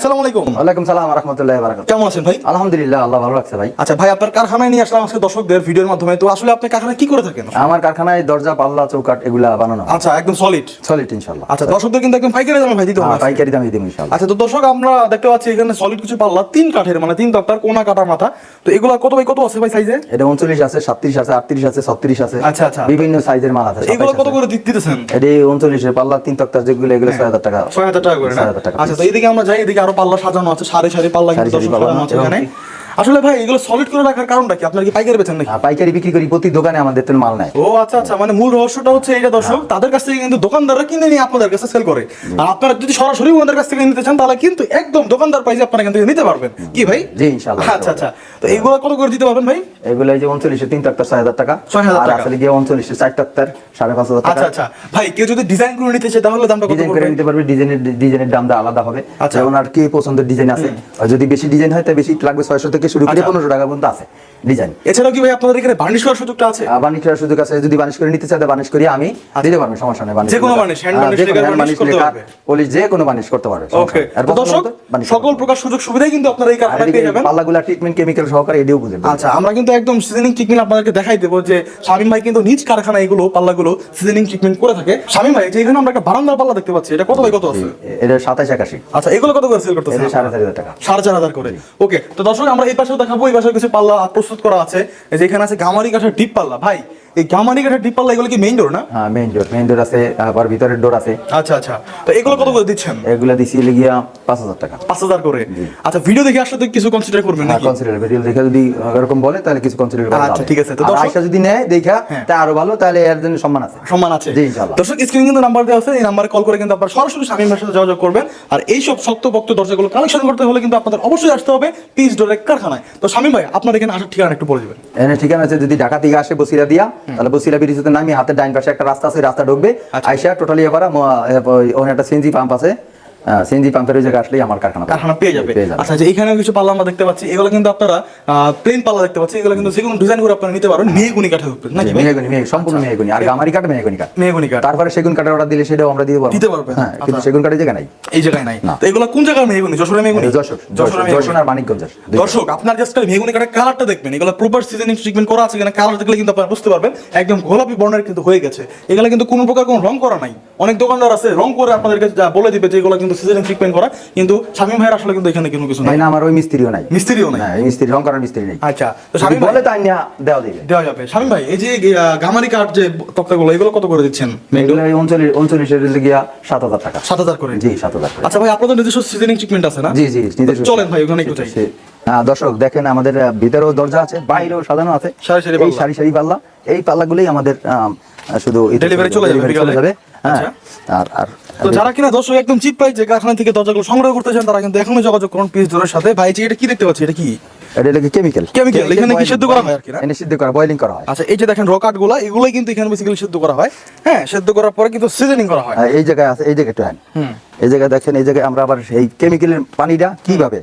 আসসালামু আলাইকুম। ওয়ালাইকুম সালাম রহমতুল্লাহ বারাকাত কেমন আছেন ভাই? আলহামদুলিল্লাহ আল্লাহ ভালো রাখছে ভাই। আচ্ছা ভাই আপনার কারখানায় নিয়ে আসলাম আজকে দর্শকদের ভিডিওর মাধ্যমে। তো আসলে আপনি কারখানায় কি করে থাকেন? আমার কারখানায় দরজা পাল্লা চৌকাট এগুলা বানানো আচ্ছা একদম সলিড সলিড ইনশাল্লাহ আচ্ছা দর্শকদের কিন্তু একদম পাইকারি দামে ভাই দিতে হবে হ্যাঁ, পাইকারি দামে দিব ইনশাল্লাহ আচ্ছা তো দর্শক আমরা দেখতে পাচ্ছি এখানে সলিড কিছু পাল্লা তিন কাঠের মানে তিন তক্তার কোনা কাটা মাথা। তো এগুলা কত ভাই কত আছে ভাই সাইজে এটা উনচল্লিশ আছে আছে আটত্রিশ আছে ছত্রিশ আছে। আচ্ছা, আচ্ছা। বিভিন্ন সাইজের মাল আছে এগুলো কত করে দিতেছেন? এটা উনচল্লিশের পাল্লা তিন তক্তার যেগুলো এগুলো ছয় হাজার টাকা ছয় হাজার টাকা করে না? ছয় হাজার টাকা আচ্ছা তো এইদিকে আমরা যাই এদিকে পাল্লা সাজানো আছে সারি সারি পাল্লা কিন্তু সাজানো আছে এখানে। আসলে ভাই এগুলো সলিড করে রাখার কারণটা কি? আপনার কি পাইকারি বেচেন নাকি? আর পাইকারি বিক্রি করি প্রতি দোকানে আমাদের তো মাল নেয় ও আচ্ছা আচ্ছা মানে মূল রহস্যটা হচ্ছে এইটা দর্শক তাদের কাছ থেকে কিন্তু দোকানদাররা কিনে নিয়ে আপনাদের কাছে সেল করে। আর আপনারা যদি সরাসরি ওনাদের কাছ থেকে নিতে চান তাহলে কিন্তু একদম দোকানদার প্রাইসে আপনারা থেকে নিতে পারবেন। কি ভাই? জি, ইনশাআল্লাহ। আচ্ছা আচ্ছা তো এইগুলো কত করে দিতে পারবেন ভাই? এগুলো এই যে উনচল্লিশের তিন তক্তার ছয় হাজার টাকা। 6,000 আর টাকা। আসলে গিয়ে উনচল্লিশের চার তক্তার সাড়ে পাঁচ হাজার আচ্ছা আচ্ছা ভাই কেউ যদি ডিজাইন করে নিতে চায় তাহলে দামটা কত ডিজাইন করে নিতে পারবে ডিজাইনের ডিজাইনের দামটা আলাদা হবে। আচ্ছা। আর কি পছন্দের ডিজাইন আছে? আর যদি বেশি ডিজাইন হয় তাহলে বেশি লাগবে ছয়শো থেকে শুরু করে। পনেরোশো টাকা পর্যন্ত আছে। ডিজাইন এছাড়াও কি ভাই আপনাদের এখানে বার্নিশ করার সুযোগটা আছে? বানিশ করার সুযোগ আছে। যদি বানিশ করে নিতে চাই বানিশ করি আমি দিতে পারব সমস্যা নেই। যে কোনো হ্যাঁ, hand বানিশ বানিশ, করতে পারবে। পলিশ যে কোনো বানিশ করতে পারবে ওকে আর দর্শক সকল প্রকার সুযোগ সুবিধাই কিন্তু আপনারা এই পেয়ে যাবেন। পাল্লাগুলা ট্রিটমেন্ট কেমিক্যাল সহকারে এডিও বুঝে আচ্ছা আমরা কিন্তু একদম সিজনিং ট্রিটমেন্ট আপনাদেরকে দেখাই দেবো যে শামিম ভাই কিন্তু নিজ কারখানা এগুলো পাল্লাগুলো সিজনিং ট্রিটমেন্ট করে থাকে। শামিম ভাই যে এখানে আমরা একটা বারান্দার পাল্লা দেখতে পাচ্ছি এটা কত ভাই কত আছে? এটা সাতাশ একাশি। আচ্ছা এগুলো কত করে সেল করতেছে সাড়ে চার হাজার টাকা। সাড়ে চার হাজার করে। ওকে তো দর্শক আমরা এই পাশেও দেখাবো এই পাশে কিছু পাল্লা প্রস্তুত করা আছে। যেখানে আছে গামারি কাঠের ডিপ পাল্লা। ভাই এই গামারি কাঠের ডিপ পাল্লা এগুলো কি মেইন ডোর না? হ্যাঁ মেইন ডোর মেইন ডোর আছে আবার ভিতরের ডোর আছে। আচ্ছা আচ্ছা। তো এগুলো কত করে দিচ্ছেন? এগুলা দিছি গিয়া পাঁচ হাজার টাকা। পাঁচ হাজার করে? আচ্ছা ভিডিও দেখে আসলে তো কিছু কনসিডার করবেন নাকি? কনসিডার ভিডিও দেখে যদি এরকম বলে তাহলে কিছু কনসিডার করা আচ্ছা, ঠিক আছে। তো আয়সা যদি নেয় দেখা হ্যাঁ। তা আরও ভালো তাহলে এর জন্য সম্মান আছে। সম্মান আছে। জি, ইনশাআল্লাহ। দর্শক স্ক্রিনে কিন্তু নাম্বার দেওয়া আছে এই নাম্বারে কল করে কিন্তু আপনারা সরাসরি স্বামী সাথে যোগাযোগ করবেন। আর এই সব শক্ত পক্ত দরজাগুলো কালেকশন করতে হলে কিন্তু আপনাদের অবশ্যই আসতে হবে পিস ডোরের কারখানায়। তো স্বামী ভাই আপনার এখানে আসার ঠিকানা একটু বলে দেবেন। এনে ঠিকানা আছে যদি ঢাকা থেকে আসে বসিরা দিয়া তাহলে বসিলা ব্রিজতে নামি হাতের ডাইন পাশে একটা রাস্তা আছে রাস্তা ঢুকবে আচ্ছা। আইসা টোটালি এবার ওখানে একটা সিএনজি পাম্প আছে সিএনজি পাম্পের আসলেই আমার কারখানা কারখানা পেয়ে যাবে। আচ্ছা যে এখানেও কিছু পাল্লা আমরা দেখতে পাচ্ছি এগুলো কিন্তু আপনারা প্লেন পাল্লা দেখতে পাচ্ছি এগুলো কিন্তু যে কোনো ডিজাইন করে আপনারা নিতে পারেন মেহগুনি কাঠের উপরে নাকি? মেহগনি মেহগনি সম্পূর্ণ মেহগনি আর গামারি কাঠ মেহগনি কাঠ। মেহগুনি কাঠ। তারপরে সেগুন কাঠের অর্ডার দিলে সেটাও আমরা দিতে পারব দিতে পারবেন। হ্যাঁ কিন্তু আচ্ছা। সেগুন কাঠের জায়গা নাই। এই জায়গায় নাই। তো এগুলো কোন জায়গার মেহগুনি? যশোরের মেহগুনি? যশোর যশোর আর দর্শক আপনার জাস্ট মেহগুনি কাঠের কালারটা দেখবেন। এগুলো প্রপার সিজনিং ট্রিটমেন্ট করা আছে কিনা কালার দেখলে কিন্তু আপনারা বুঝতে পারবেন। একদম গোলাপি বর্ণের কিন্তু হয়ে গেছে। এগুলো কিন্তু কোনো প্রকার কোনো রং করা নাই। অনেক দোকানদার আছে রং করে আপনাদেরকে যা বলে দিবে যে এগুলো কিন্তু সিজনিং ট্রিটমেন্ট করা কিন্তু শামীম ভাইয়ের আসলে কিন্তু এখানে কোনো কিছু নাই। না আমার ওই মিস্ত্রিও নাই। মিস্ত্রিও নাই? এই মিস্ত্রি রং করার মিস্ত্রি নেই। আচ্ছা তো শামীম ভাই বলে তাই না দেওয়া দিবে দেওয়া যাবে। শামীম ভাই এই যে গামারি কাঠ যে তক্তাগুলো এগুলো কত করে দিচ্ছেন? এগুলো এই উনচল্লিশ উনচল্লিশের গিয়া সাত হাজার টাকা। সাত হাজার করে? জি সাত হাজার টাকা আচ্ছা ভাই আপনাদের নিজস্ব সিজনিং ট্রিটমেন্ট আছে না? জি জি চলেন ভাই ওখানে একটু যাই। দর্শক দেখেন আমাদের ভিতরেও দরজা আছে বাইরেও সাজানো আছে। সারি সারি এই সারি সারি পাল্লা। এই পাল্লাগুলোই আমাদের শুধু Delivery চলে? যাবে। হ্যাঁ আচ্ছা। আর আর তো যারা কিনা দর্শক একদম চিপ প্রাইস যে কারখানা থেকে দরজাগুলো সংগ্রহ করতে চান তারা কিন্তু এখনই যোগাযোগ করুন পিস সাথে। ভাই এটা কি দেখতে পাচ্ছি? এটা কি? এটা লাগে কেমিক্যাল এখানে কি সিদ্ধ করা হয় আর কি না? সিদ্ধ করা বয়লিং করা হয়। আচ্ছা এই যে দেখেন রকাটগুলা এগুলোই কিন্তু এখানে বেসিক্যালি সিদ্ধ করা হয়। হ্যাঁ সিদ্ধ করার পরে কিন্তু সিজনিং করা হয়। এই জায়গায় আছে এই জায়গায় একটু এই জায়গায় দেখেন এই জায়গায় আমরা আবার এই কেমিক্যালের পানিটা কীভাবে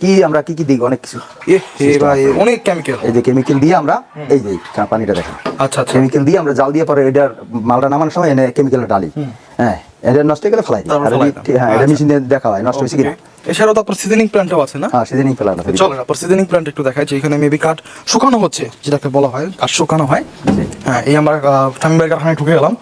কি আমরা কি কি দিই অনেক কিছু। এ ভাই অনেক কেমিক্যাল এই যে কেমিক্যাল দিয়ে আমরা এই যে পানিটা দেখেন। আচ্ছা আচ্ছা। কেমিক্যাল দিয়ে আমরা জাল দিয়ে পরে এটার মালটা নামানোর সময় এনে কেমিক্যালটা ডালি। হ্যাঁ এটা নষ্ট হয়ে গেলে ফেলাই দিই। তারপর আর ফেলাই এটি-। হ্যাঁ আচ্ছা। মেশিন দিয়ে দেখা হয় নষ্ট হয়েছে কিনা। এছাড়াও তো আপনার সিজনিং প্ল্যান্টও আছে না? হ্যাঁ সেদিনই ফেলা আছে চলেন আপনার সিজনিং প্ল্যান্ট একটু দেখাই মেবি কাঠ শুকানো হচ্ছে যেটাকে বলা হয় কাঠ শুকানো হয়। হ্যাঁ এই আমরা কারখানায় ঢুকে গেলাম।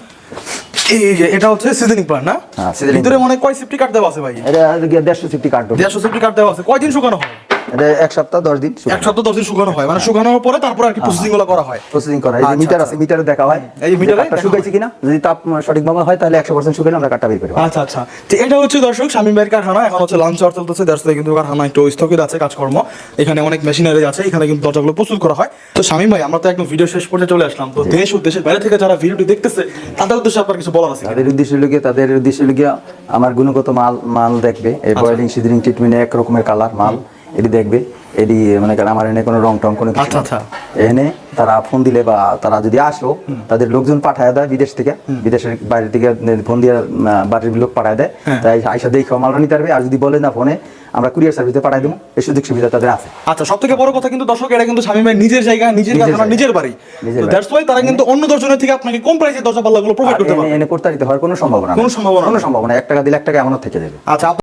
এই যে এটা হচ্ছে সিজনিং প্ল্যান্ট না? হ্যাঁ, ভিতরে মনে হয় কয় সেফটি কার্ড দেওয়া আছে ভাই? এটা দেড়শো সিফটি কার্ড দেড়শো সেফটি কার্ড দেওয়া আছে। কয়দিন শুকানো হয়? এটা এক সপ্তাহ দশ দিন এক সপ্তাহ দশ দিন শুকানো হয়। মানে শুকানোর পরে তারপরে আর কি প্রসেসিংগুলো করা হয়। প্রসেসিং করা এই যে আচ্ছা, মিটার আচ্ছা। আছে মিটারে দেখা হয়। এই মিটারে শুকাইছে কিনা যদি তাপ সঠিকভাবে হয় তাহলে একশো পার্সেন্ট শুকাইলে আমরা কাঠটা বের করি আচ্ছা আচ্ছা। তো এটা হচ্ছে দর্শক ভাইয়ের কারখানা। এখন হচ্ছে লাঞ্চ চলতেছে দেড়শো কিন্তু কারখানা একটু স্থগিত আছে কাজকর্ম। এখানে অনেক মেশিনারি আছে এখানে কিন্তু দরজাগুলো প্রস্তুত করা হয়। তো স্বামী ভাই আমরা তো একদম ভিডিও শেষ পর্যায়ে চলে আসলাম। তো দেশ ও দেশের বাইরে থেকে যারা ভিডিওটি দেখতেছে তাদের উদ্দেশ্যে আপনার কিছু বলার আছে? তাদের উদ্দেশ্য তাদের উদ্দেশ্য আমার গুণগত মাল মাল দেখবে। এই। বয়েলিং সিজনিং ট্রিটমেন্ট এক রকমের কালার মাল। এটি দেখবে এটি মানে আমার এনে কোনো রং টং কোনো কিছু আচ্ছা, আচ্ছা। এনে তারা ফোন দিলে বা তারা যদি আসো তাদের লোকজন পাঠায় দেয় বিদেশ থেকে। বিদেশের বাইরে থেকে ফোন দিয়ে বাড়ির লোক পাঠায় দেয়। হ্যাঁ। তাই আইসা দেখে মালটা নিতে পারবে। আর যদি বলে না ফোনে আমরা কুরিয়ার সার্ভিসে পাঠাই দেবো। এই সুযোগ সুবিধা তাদের আছে। আচ্ছা সব থেকে বড় কথা কিন্তু দর্শক এটা কিন্তু স্বামী ভাই নিজের জায়গা নিজের নিজের কারখানা নিজের বাড়ি। দ্যাটস ওয়াই তারা কিন্তু অন্য দর্শনের থেকে আপনাকে কম প্রাইসে দরজা পাল্লাগুলো প্রোভাইড করতে পারবে। এনে প্রতারিত হওয়ার কোনো সম্ভাবনা। কোনো সম্ভাবনা কোনো। সম্ভাবনা এক টাকা দিলে এক টাকা এমনও থেকে যাবে। আচ্ছা